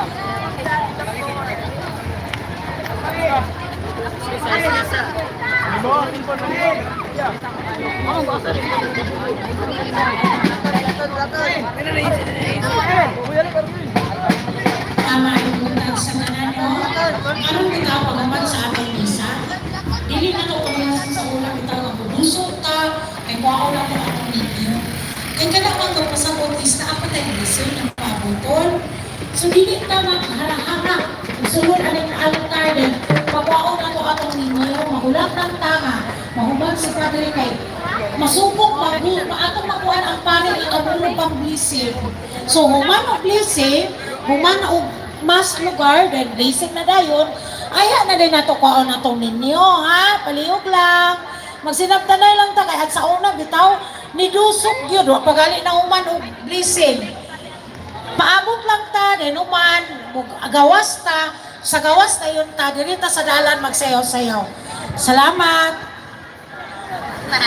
Tama yung utang sa mananaw. Anong ikaw pagaman sa ating misa? Dili na ko pagkasin sa ulang itaw ang bubusok ka, ay kuwao na ko ang pamilyo. Kaya ka naman ito pasabot is na ako tayo ng pabuton, So dili ta magharahara. Sulod aning altar din. Pagwao na to atong ninyo, mahulat ng tanga, mahubag sa padre kay masubok magu, maatong makuhan ang panel ang abulo pang blessing. So human ang blessing, human og mas lugar, then blessing na dayon, aya na din nato kwaon natong ninyo, ha? Palihog lang. Magsinabtanay lang ta kay at sa una bitaw ni dusok gyud wa pagali na human og blessing. Paabot ta, din uman, mug- gawas ta, sa gawas na yun ta, diri ta sa dalan magsayaw-sayaw. Salamat! Na.